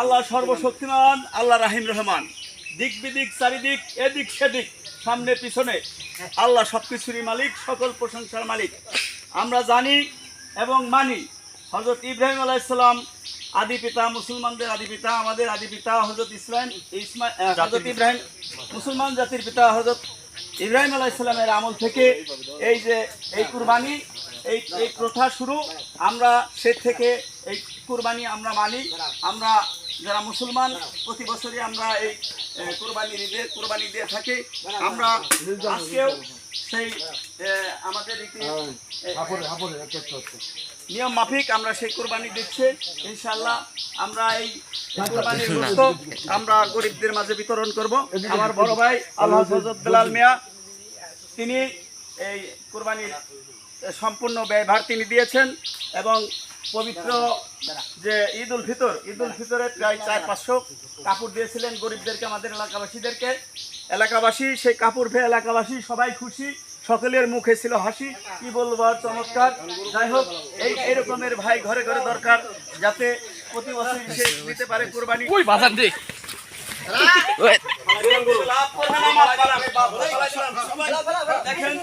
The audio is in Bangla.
আল্লাহ সর্বশক্তিমান আল্লাহ রাহিম রহমান। দিক বিদিক চারিদিক এদিক সেদিক সামনে পিছনে। আল্লাহ সব কিছুরই মালিক সকল প্রশংসার মালিক। আমরা জানি এবং মানি হজরত ইব্রাহিম আলাইসাল্লাম আদি পিতা মুসলমানদের আদি পিতা আমাদের আদি পিতা হজরত ইসলাম ইসমাইল হজরত ইব্রাহিম মুসলমান জাতির পিতা হজরত ইব্রাহিম আলাইসাল্লামের আমল থেকে এই যে এই কুরবানি এই এই প্রথা শুরু। আমরা সে থেকে এই কুরবানি আমরা মানি। আমরা যারা মুসলমান প্রতি বছরই আমরা এই কোরবানি কুরবানি ঈদে কুরবানি দিয়ে থাকি। আমরা আজকেও সেই আমাদের নিয়ম মাফিক আমরা সেই কুরবানি দিচ্ছি ইনশাল্লাহ আমরা এই কুরবানির গোশত আমরা গরিবদের মাঝে বিতরণ করব। আমার বড় ভাই আল্লাহ হজরত বেলাল মিয়া তিনি এই কুরবানির সম্পূর্ণ ব্যয়ভার তিনি দিয়েছেন এবং পবিত্র যে ঈদ উল ফিতর ঈদ উল ফিতরে প্রায় চার পাঁচশো কাপড় দিয়েছিলেন গরিবদেরকে আমাদের এলাকাবাসীদেরকে। এলাকাবাসী সেই কাপড় পেয়ে এলাকাবাসী সবাই খুশি সকলের মুখে ছিল হাসি। কি বলব আর চমৎকার। যাই হোক এই এরকমের ভাই ঘরে ঘরে দরকার যাতে প্রতি বছর সে দিতে পারে কোরবানি। ওই বাজার দে লাভ করবে না, দেখেন